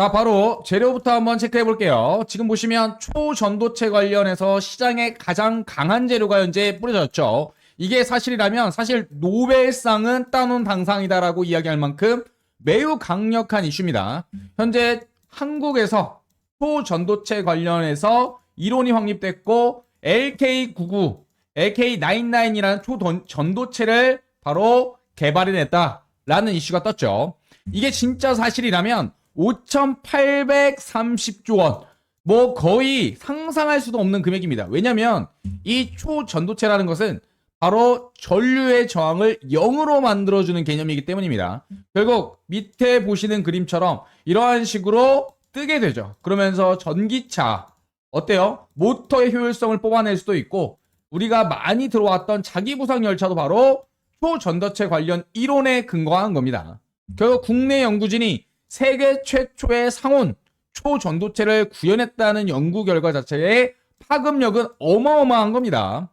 자, 바로 재료부터 한번 체크해 볼게요. 지금 보시면 초전도체 관련해서 시장에 가장 강한 재료가 현재 뿌려졌죠. 이게 사실이라면 사실 노벨상은 따놓은 당상이다라고 이야기할 만큼 매우 강력한 이슈입니다. 현재 한국에서 초전도체 관련해서 이론이 확립됐고 LK99, LK99이라는 초전도체를 바로 개발해냈다라는 이슈가 떴죠. 이게 진짜 사실이라면 5,830조 원. 뭐 거의 상상할 수도 없는 금액입니다. 왜냐면 이 초전도체라는 것은 바로 전류의 저항을 0으로 만들어주는 개념이기 때문입니다. 결국 밑에 보시는 그림처럼 이러한 식으로 뜨게 되죠. 그러면서 전기차 어때요? 모터의 효율성을 뽑아낼 수도 있고 우리가 많이 들어왔던 자기부상 열차도 바로 초전도체 관련 이론에 근거한 겁니다. 결국 국내 연구진이 세계 최초의 상온 초전도체를 구현했다는 연구 결과 자체의 파급력은 어마어마한 겁니다.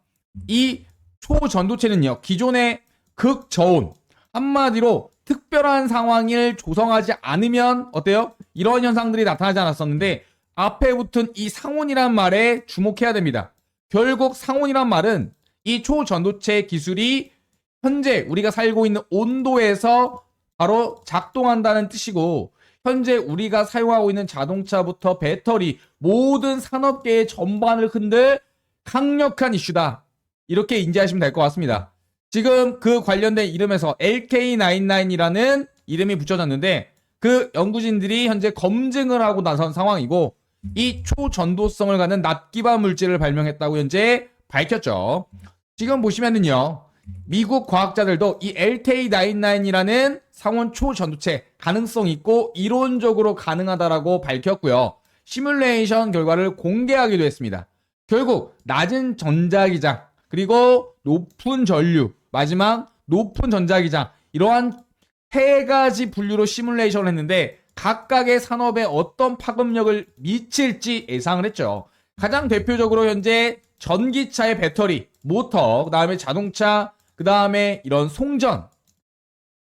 이 초전도체는요, 기존의 극저온, 한마디로 특별한 상황을 조성하지 않으면 어때요? 이런 현상들이 나타나지 않았었는데 앞에 붙은 이 상온이란 말에 주목해야 됩니다. 결국 상온이란 말은 이 초전도체 기술이 현재 우리가 살고 있는 온도에서 바로 작동한다는 뜻이고 현재 우리가 사용하고 있는 자동차부터 배터리 모든 산업계의 전반을 흔들 강력한 이슈다. 이렇게 인지하시면 될 것 같습니다. 지금 그 관련된 이름에서 LK99이라는 이름이 붙여졌는데 그 연구진들이 현재 검증을 하고 나선 상황이고 이 초전도성을 갖는 납기반 물질을 발명했다고 현재 밝혔죠. 지금 보시면은요. 미국 과학자들도 이 LK99이라는 상온 초전도체 가능성 있고 이론적으로 가능하다라고 밝혔고요. 시뮬레이션 결과를 공개하기도 했습니다. 결국 낮은 전자기장 그리고 높은 전류 마지막 높은 전자기장 이러한 세 가지 분류로 시뮬레이션을 했는데 각각의 산업에 어떤 파급력을 미칠지 예상을 했죠. 가장 대표적으로 현재 전기차의 배터리, 모터, 그 다음에 자동차, 그 다음에 이런 송전,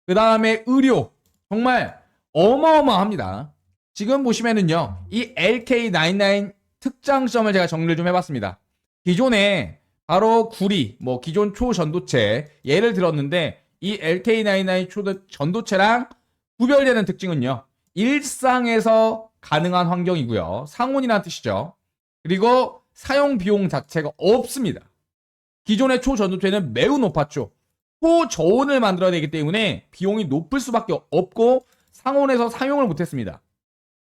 그 다음에 의료. 정말 어마어마합니다. 지금 보시면은요, 이 LK99 특장점을 제가 정리를 좀 해봤습니다. 기존에 바로 구리, 뭐 기존 초전도체 예를 들었는데 이 LK99 초 전도체랑 구별되는 특징은요. 일상에서 가능한 환경이고요. 상온이라는 뜻이죠. 그리고 사용 비용 자체가 없습니다. 기존의 초전도체는 매우 높았죠. 초저온을 만들어야 되기 때문에 비용이 높을 수밖에 없고 상온에서 사용을 못했습니다.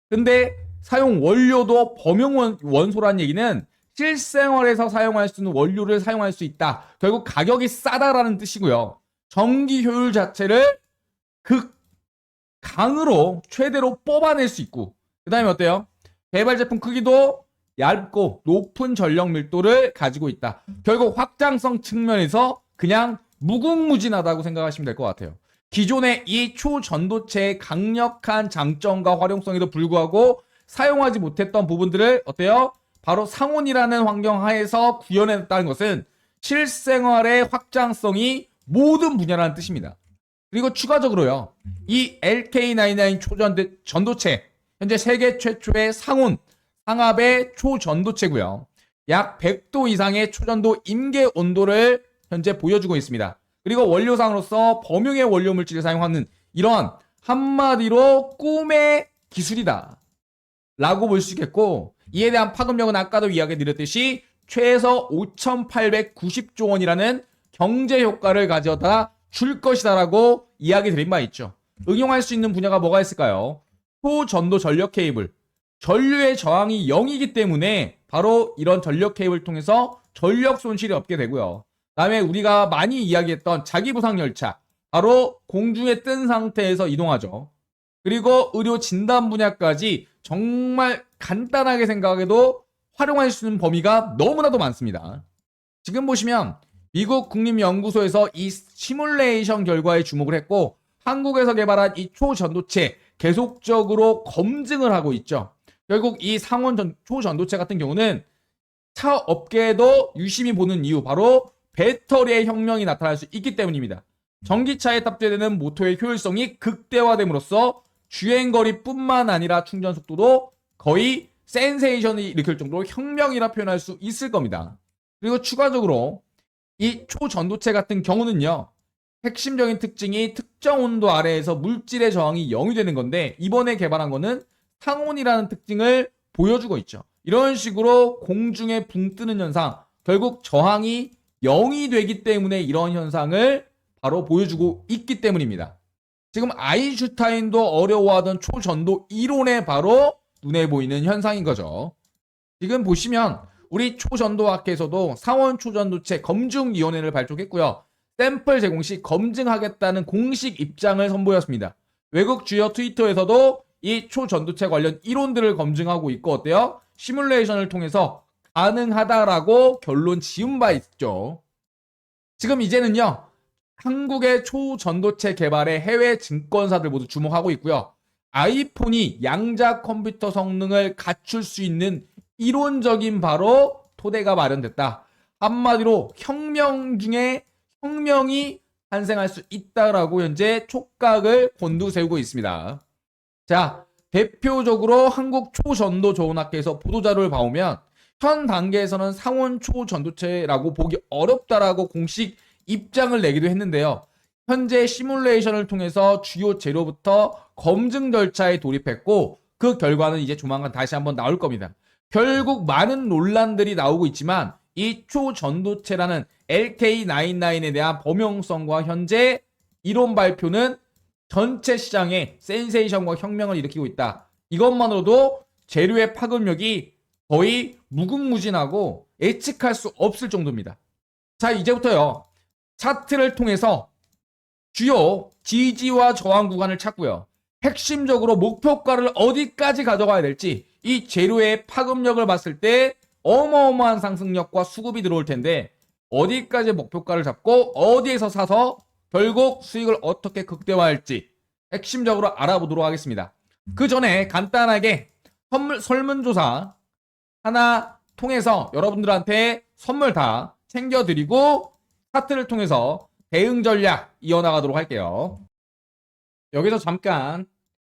근데 사용 원료도 범용 원소란 얘기는 실생활에서 사용할 수 있는 원료를 사용할 수 있다. 결국 가격이 싸다라는 뜻이고요. 전기 효율 자체를 극 강으로 최대로 뽑아낼 수 있고 그 다음에 어때요? 개발 제품 크기도 얇고 높은 전력 밀도를 가지고 있다. 결국 확장성 측면에서 그냥 무궁무진하다고 생각하시면 될 것 같아요. 기존의 이 초전도체의 강력한 장점과 활용성에도 불구하고 사용하지 못했던 부분들을 어때요? 바로 상온이라는 환경 하에서 구현했다는 것은 실생활의 확장성이 모든 분야라는 뜻입니다. 그리고 추가적으로요. 이 LK99 초전도체 현재 세계 최초의 상온 상압의 초전도체고요. 약 100도 이상의 초전도 임계 온도를 현재 보여주고 있습니다. 그리고 원료상으로서 범용의 원료 물질을 사용하는 이런 한마디로 꿈의 기술이다. 라고 볼 수 있겠고 이에 대한 파급력은 아까도 이야기 드렸듯이 최소 5,890조 원이라는 경제 효과를 가져다 줄 것이다라고 이야기 드린 바 있죠. 응용할 수 있는 분야가 뭐가 있을까요? 초전도 전력 케이블. 전류의 저항이 0이기 때문에 바로 이런 전력 케이블을 통해서 전력 손실이 없게 되고요. 다음에 우리가 많이 이야기했던 자기부상 열차. 바로 공중에 뜬 상태에서 이동하죠. 그리고 의료 진단 분야까지 정말 간단하게 생각해도 활용할 수 있는 범위가 너무나도 많습니다. 지금 보시면 미국 국립연구소에서 이 시뮬레이션 결과에 주목을 했고 한국에서 개발한 이 초전도체 계속적으로 검증을 하고 있죠. 결국 이 상온 전, 초전도체 같은 경우는 차 업계에도 유심히 보는 이유 바로 배터리의 혁명이 나타날 수 있기 때문입니다. 전기차에 탑재되는 모터의 효율성이 극대화됨으로써 주행거리뿐만 아니라 충전 속도도 거의 센세이션이 일으킬 정도로 혁명이라 표현할 수 있을 겁니다. 그리고 추가적으로 이 초전도체 같은 경우는요. 핵심적인 특징이 특정 온도 아래에서 물질의 저항이 0이 되는 건데 이번에 개발한 거는 상온이라는 특징을 보여주고 있죠. 이런 식으로 공중에 붕 뜨는 현상, 결국 저항이 0이 되기 때문에 이런 현상을 바로 보여주고 있기 때문입니다. 지금 아인슈타인도 어려워하던 초전도 이론에 바로 눈에 보이는 현상인 거죠. 지금 보시면 우리 초전도학회에서도 상원 초전도체 검증위원회를 발족했고요. 샘플 제공 시 검증하겠다는 공식 입장을 선보였습니다. 외국 주요 트위터에서도 이 초전도체 관련 이론들을 검증하고 있고 어때요? 시뮬레이션을 통해서 가능하다라고 결론 지은 바 있죠. 지금 이제는요. 한국의 초전도체 개발에 해외 증권사들 모두 주목하고 있고요. 아이폰이 양자 컴퓨터 성능을 갖출 수 있는 이론적인 바로 토대가 마련됐다. 한마디로 혁명 중에 혁명이 탄생할 수 있다라고 현재 촉각을 곤두세우고 있습니다. 자, 대표적으로 한국 초전도 조은학회에서 보도자료를 봐오면 현 단계에서는 상온 초전도체라고 보기 어렵다라고 공식 입장을 내기도 했는데요. 현재 시뮬레이션을 통해서 주요 재료부터 검증 절차에 돌입했고 그 결과는 이제 조만간 다시 한번 나올 겁니다. 결국 많은 논란들이 나오고 있지만 이 초전도체라는 LK99에 대한 범용성과 현재 이론 발표는 전체 시장에 센세이션과 혁명을 일으키고 있다. 이것만으로도 재료의 파급력이 거의 무궁무진하고 예측할 수 없을 정도입니다. 자, 이제부터요. 차트를 통해서 주요 지지와 저항 구간을 찾고요. 핵심적으로 목표가를 어디까지 가져가야 될지 이 재료의 파급력을 봤을 때 어마어마한 상승력과 수급이 들어올 텐데 어디까지 목표가를 잡고 어디에서 사서 결국 수익을 어떻게 극대화할지 핵심적으로 알아보도록 하겠습니다. 그 전에 간단하게 선물, 설문조사 하나 통해서 여러분들한테 선물 다 챙겨드리고 차트를 통해서 대응 전략 이어나가도록 할게요. 여기서 잠깐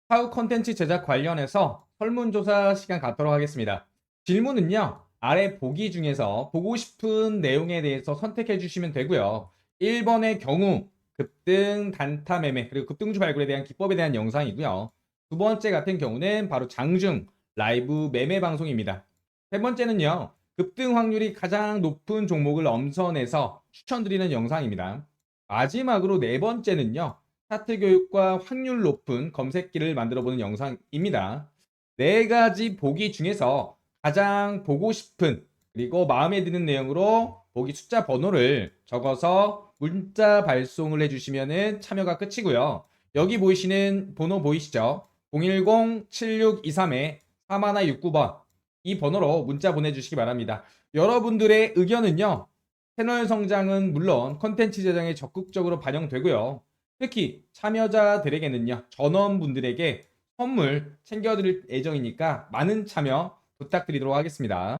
사후 컨텐츠 제작 관련해서 설문조사 시간 갖도록 하겠습니다. 질문은요. 아래 보기 중에서 보고 싶은 내용에 대해서 선택해 주시면 되고요. 1번의 경우 급등 단타 매매 그리고 급등주 발굴에 대한 기법에 대한 영상이고요. 두 번째 같은 경우는 바로 장중 라이브 매매 방송입니다. 세 번째는요. 급등 확률이 가장 높은 종목을 엄선해서 추천드리는 영상입니다. 마지막으로 네 번째는요. 차트 교육과 확률 높은 검색기를 만들어 보는 영상입니다. 네 가지 보기 중에서 가장 보고 싶은 그리고 마음에 드는 내용으로 보기 숫자 번호를 적어서 문자 발송을 해주시면 참여가 끝이고요. 여기 보이시는 번호 보이시죠? 010-7623-4169번 이 번호로 문자 보내주시기 바랍니다. 여러분들의 의견은요. 채널 성장은 물론 컨텐츠 제작에 적극적으로 반영되고요. 특히 참여자들에게는요. 전원분들에게 선물 챙겨드릴 예정이니까 많은 참여 부탁드리도록 하겠습니다.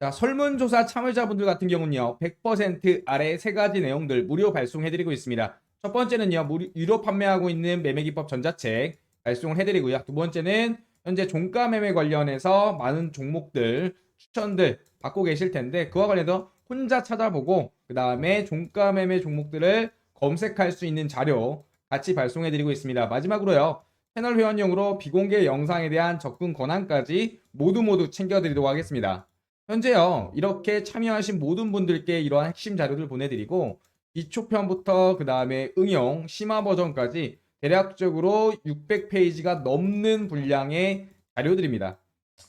자, 설문조사 참여자분들 같은 경우는요, 100% 아래 세 가지 내용들 무료 발송해드리고 있습니다. 첫 번째는요, 유료 판매하고 있는 매매기법 전자책 발송을 해드리고요. 두 번째는 현재 종가 매매 관련해서 많은 종목들, 추천들 받고 계실 텐데, 그와 관련해서 혼자 찾아보고, 그 다음에 종가 매매 종목들을 검색할 수 있는 자료 같이 발송해드리고 있습니다. 마지막으로요, 채널 회원용으로 비공개 영상에 대한 접근 권한까지 모두 모두 챙겨드리도록 하겠습니다. 현재요, 이렇게 참여하신 모든 분들께 이러한 핵심 자료들 보내드리고, 기초편부터 그 다음에 응용, 심화 버전까지 대략적으로 600페이지가 넘는 분량의 자료들입니다.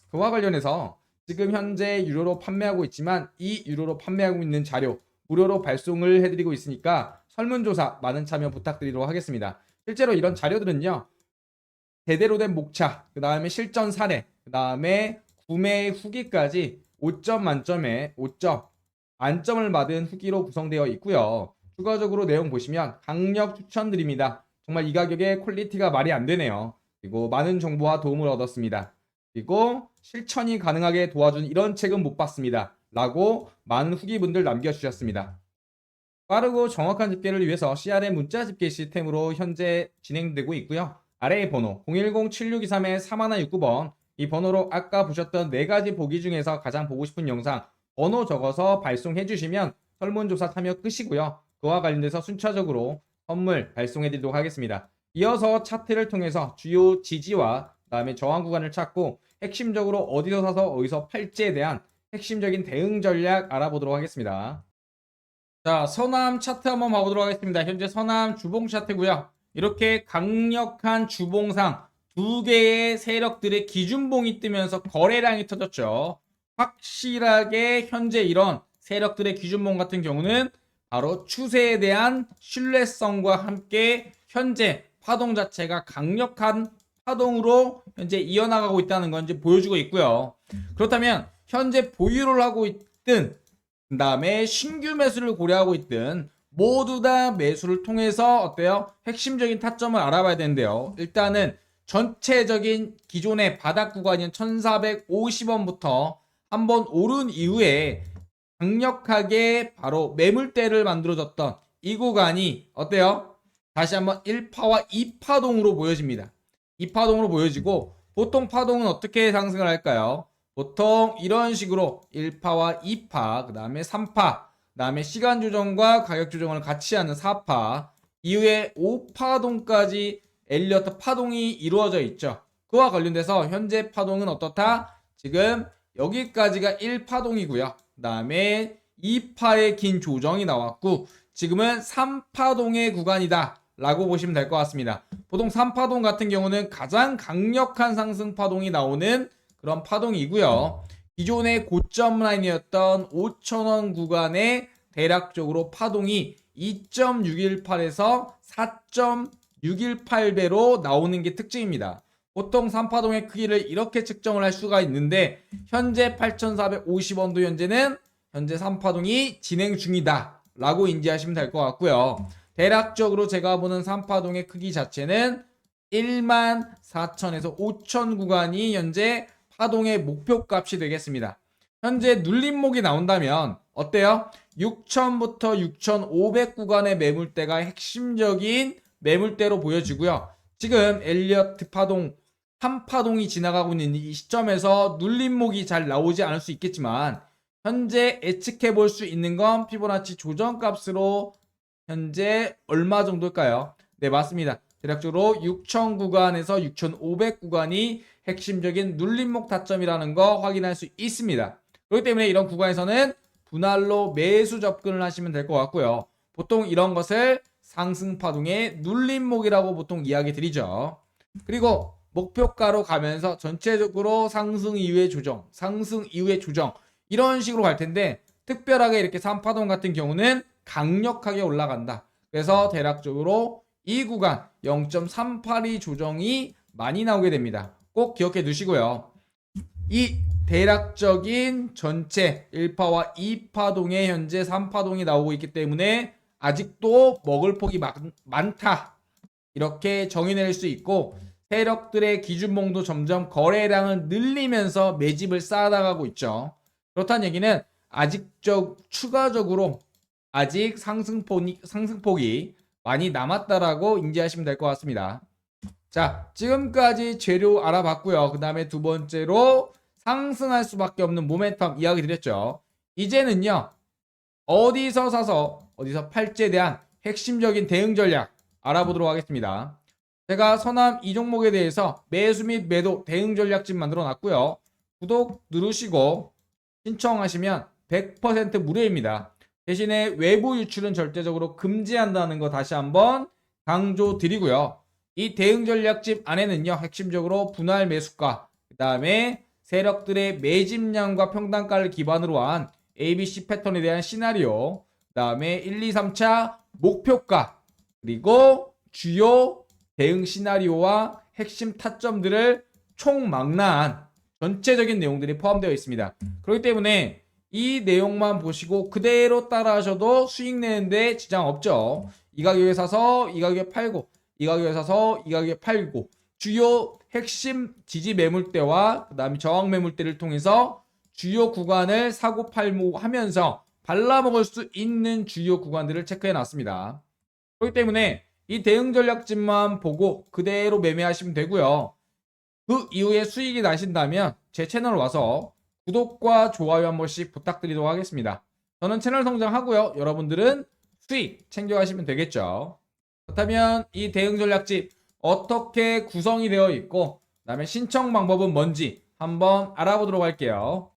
그와 관련해서 지금 현재 유료로 판매하고 있지만 이 유료로 판매하고 있는 자료 무료로 발송을 해드리고 있으니까 설문조사 많은 참여 부탁드리도록 하겠습니다. 실제로 이런 자료들은요, 제대로 된 목차, 그 다음에 실전 사례, 그 다음에 구매 후기까지 5점 만점에 5점 만점을 받은 후기로 구성되어 있고요. 추가적으로 내용 보시면 강력 추천드립니다. 정말 이 가격에 퀄리티가 말이 안 되네요. 그리고 많은 정보와 도움을 얻었습니다. 그리고 실천이 가능하게 도와준 이런 책은 못 봤습니다. 라고 많은 후기분들 남겨주셨습니다. 빠르고 정확한 집계를 위해서 CRM 문자 집계 시스템으로 현재 진행되고 있고요. 아래의 번호 010-7623-4169번 이 번호로 아까 보셨던 네 가지 보기 중에서 가장 보고 싶은 영상 번호 적어서 발송해 주시면 설문조사 참여 끝이고요. 그와 관련돼서 순차적으로 선물 발송해 드리도록 하겠습니다. 이어서 차트를 통해서 주요 지지와 그다음에 저항 구간을 찾고 핵심적으로 어디서 사서 어디서 팔지에 대한 핵심적인 대응 전략 알아보도록 하겠습니다. 자, 서남 차트 한번 봐보도록 하겠습니다. 현재 서남 주봉 차트고요. 이렇게 강력한 주봉상 두 개의 세력들의 기준봉이 뜨면서 거래량이 터졌죠. 확실하게 현재 이런 세력들의 기준봉 같은 경우는 바로 추세에 대한 신뢰성과 함께 현재 파동 자체가 강력한 파동으로 현재 이어나가고 있다는 건지 보여주고 있고요. 그렇다면 현재 보유를 하고 있든 그 다음에 신규 매수를 고려하고 있든 모두 다 매수를 통해서 어때요? 핵심적인 타점을 알아봐야 되는데요. 일단은 전체적인 기존의 바닥 구간인 1450원부터 한번 오른 이후에 강력하게 바로 매물대를 만들어줬던 이 구간이 어때요? 다시 한번 1파와 2파동으로 보여집니다. 2파동으로 보여지고 보통 파동은 어떻게 상승을 할까요? 보통 이런 식으로 1파와 2파, 그 다음에 3파, 그 다음에 시간 조정과 가격 조정을 같이 하는 4파, 이후에 5파동까지 엘리어트 파동이 이루어져 있죠. 그와 관련돼서 현재 파동은 어떻다? 지금 여기까지가 1파동이고요. 그 다음에 2파의 긴 조정이 나왔고 지금은 3파동의 구간이다. 라고 보시면 될 것 같습니다. 보통 3파동 같은 경우는 가장 강력한 상승 파동이 나오는 그런 파동이고요. 기존의 고점 라인이었던 5천원 구간에 대략적으로 파동이 2.618에서 4.618배로 나오는 게 특징입니다. 보통 3파동의 크기를 이렇게 측정을 할 수가 있는데 현재 8,450원도 현재는 현재 3파동이 진행 중이다 라고 인지하시면 될 것 같고요. 대략적으로 제가 보는 3파동의 크기 자체는 1만 4천에서 5천 구간이 현재 파동의 목표 값이 되겠습니다. 현재 눌림목이 나온다면 어때요? 6천부터 6,500 구간의 매물대가 핵심적인 매물대로 보여지고요. 지금 엘리어트 파동 3파동이 지나가고 있는 이 시점에서 눌림목이 잘 나오지 않을 수 있겠지만 현재 예측해 볼 수 있는 건 피보나치 조정값으로 현재 얼마 정도일까요? 네, 맞습니다. 대략적으로 6,000 구간에서 6,500 구간이 핵심적인 눌림목 타점이라는 거 확인할 수 있습니다. 그렇기 때문에 이런 구간에서는 분할로 매수 접근을 하시면 될 것 같고요. 보통 이런 것을 상승 파동의 눌림목이라고 보통 이야기 드리죠. 그리고 목표가로 가면서 전체적으로 상승 이후의 조정, 상승 이후의 조정 이런 식으로 갈 텐데 특별하게 이렇게 3파동 같은 경우는 강력하게 올라간다. 그래서 대략적으로 이 구간 0.382 조정이 많이 나오게 됩니다. 꼭 기억해 두시고요. 이 대략적인 전체 1파와 2파동에 현재 3파동이 나오고 있기 때문에 아직도 먹을 폭이 많, 많다. 이렇게 정의낼 수 있고 세력들의 기준봉도 점점 거래량을 늘리면서 매집을 쌓아나가고 있죠. 그렇다는 얘기는 아직적 추가적으로 아직 상승폭이, 상승폭이 많이 남았다라고 인지하시면 될 것 같습니다. 자, 지금까지 재료 알아봤고요. 그 다음에 두 번째로 상승할 수밖에 없는 모멘텀 이야기 드렸죠. 이제는요, 어디서 사서 어디서 팔지에 대한 핵심적인 대응 전략 알아보도록 하겠습니다. 제가 서남 이 종목에 대해서 매수 및 매도 대응 전략집 만들어 놨고요. 구독 누르시고 신청하시면 100% 무료입니다. 대신에 외부 유출은 절대적으로 금지한다는 거 다시 한번 강조 드리고요. 이 대응 전략집 안에는요, 핵심적으로 분할 매수가, 그 다음에 세력들의 매집량과 평단가를 기반으로 한 ABC 패턴에 대한 시나리오, 그 다음에 1, 2, 3차 목표가, 그리고 주요 대응 시나리오와 핵심 타점들을 총망라한 전체적인 내용들이 포함되어 있습니다. 그렇기 때문에 이 내용만 보시고 그대로 따라하셔도 수익 내는데 지장 없죠. 이 가격에 사서 이 가격에 팔고 이 가격에 사서 이 가격에 팔고 주요 핵심 지지 매물대와 그다음에 저항 매물대를 통해서 주요 구간을 사고 팔고 하면서 발라먹을 수 있는 주요 구간들을 체크해 놨습니다. 그렇기 때문에 이 대응 전략집만 보고 그대로 매매하시면 되고요. 그 이후에 수익이 나신다면 제 채널 와서 구독과 좋아요 한 번씩 부탁드리도록 하겠습니다. 저는 채널 성장하고요. 여러분들은 수익 챙겨가시면 되겠죠. 그렇다면 이 대응 전략집 어떻게 구성이 되어 있고 그다음에 신청 방법은 뭔지 한번 알아보도록 할게요.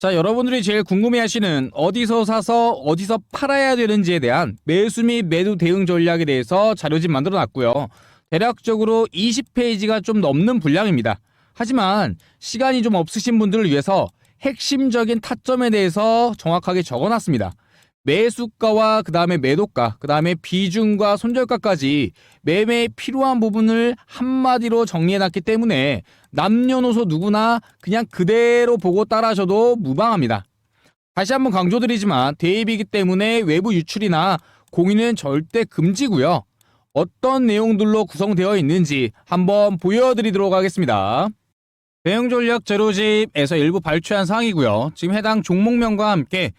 자, 여러분들이 제일 궁금해 하시는 어디서 사서 어디서 팔아야 되는지에 대한 매수 및 매도 대응 전략에 대해서 자료집 만들어 놨고요. 대략적으로 20페이지가 좀 넘는 분량입니다. 하지만 시간이 좀 없으신 분들을 위해서 핵심적인 타점에 대해서 정확하게 적어 놨습니다. 매수가와 그 다음에 매도가, 그 다음에 비중과 손절가까지 매매에 필요한 부분을 한마디로 정리해놨기 때문에 남녀노소 누구나 그냥 그대로 보고 따라하셔도 무방합니다. 다시 한번 강조드리지만 대입이기 때문에 외부 유출이나 공유는 절대 금지고요. 어떤 내용들로 구성되어 있는지 한번 보여드리도록 하겠습니다. 대응 전략 재료집에서 일부 발췌한 사항이고요. 지금 해당 종목명과 함께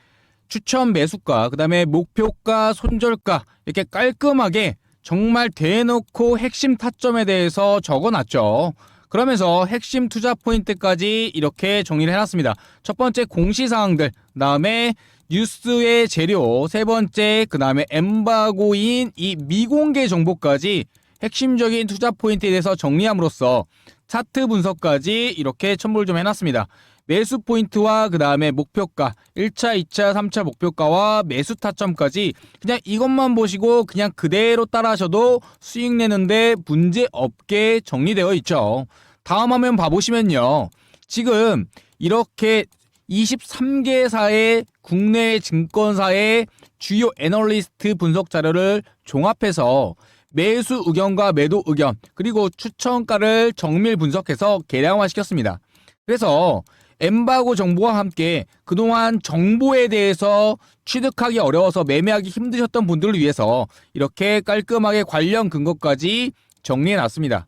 추천 매수가, 그 다음에 목표가, 손절가 이렇게 깔끔하게 정말 대놓고 핵심 타점에 대해서 적어놨죠. 그러면서 핵심 투자 포인트까지 이렇게 정리를 해놨습니다. 첫 번째 공시사항들, 그 다음에 뉴스의 재료, 세 번째, 그 다음에 엠바고인 이 미공개 정보까지 핵심적인 투자 포인트에 대해서 정리함으로써 차트 분석까지 이렇게 첨부를 좀 해놨습니다. 매수 포인트와 그 다음에 목표가, 1차, 2차, 3차 목표가와 매수 타점까지 그냥 이것만 보시고 그냥 그대로 따라 하셔도 수익 내는데 문제 없게 정리되어 있죠. 다음 화면 봐보시면요. 지금 이렇게 23개사의 국내 증권사의 주요 애널리스트 분석 자료를 종합해서 매수 의견과 매도 의견 그리고 추천가를 정밀 분석해서 계량화 시켰습니다. 그래서 엠바고 정보와 함께 그동안 정보에 대해서 취득하기 어려워서 매매하기 힘드셨던 분들을 위해서 이렇게 깔끔하게 관련 근거까지 정리해 놨습니다.